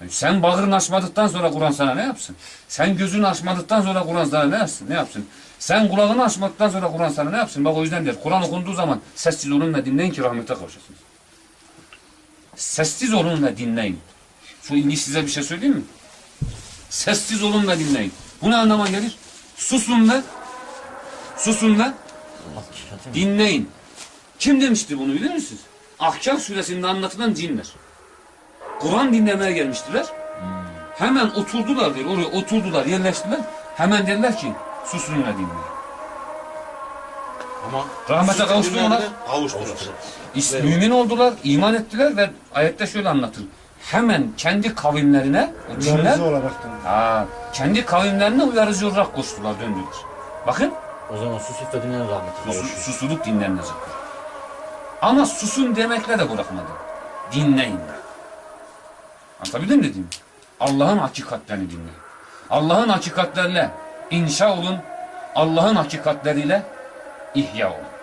Yani Sen bağrını açmadıktan sonra Kur'an sana ne yapsın? Sen gözünü açmadıktan sonra Kur'an sana ne yapsın? Ne yapsın? Sen kulağını açmadıktan sonra Kur'an sana ne yapsın? Bak o yüzden der. Kur'an okunduğu zaman sessiz olun ve dinleyin ki rahmete kavuşasınız. Sessiz olun ve dinleyin. Şu ilginç size bir şey söyleyeyim mi? Sessiz olun ve dinleyin. Bu ne anlama gelir? Susun ve susun ve dinleyin. Kim demişti bunu bilir misiniz? Ahkam suresinde anlatılan cinler. Kur'an dinlemeye gelmiştiler. Hemen oturdular diyor. Oraya oturdular, yerleştiler. Hemen dediler ki susun ve dinleyin. Ama Rahmete kavuştular. Kavuştular. İs- Mümin oldular, iman ettiler ve ayette şöyle anlatır. Hemen kendi kavimlerine, o cinler, Uyarıcı olaraktan. ha, kendi kavimlerine uyarıcı olarak koştular, döndüler. Bakın, O zaman susup da dinleyen rahmeti sus, kavuşuyor. susulup dinlenmez. Ama susun demekle de bırakmadı. Dinleyin. Anlatabildim mi dediğimi? Allah'ın hakikatlerini dinleyin. Allah'ın hakikatlerine inşa olun. Allah'ın hakikatleriyle ihya olun.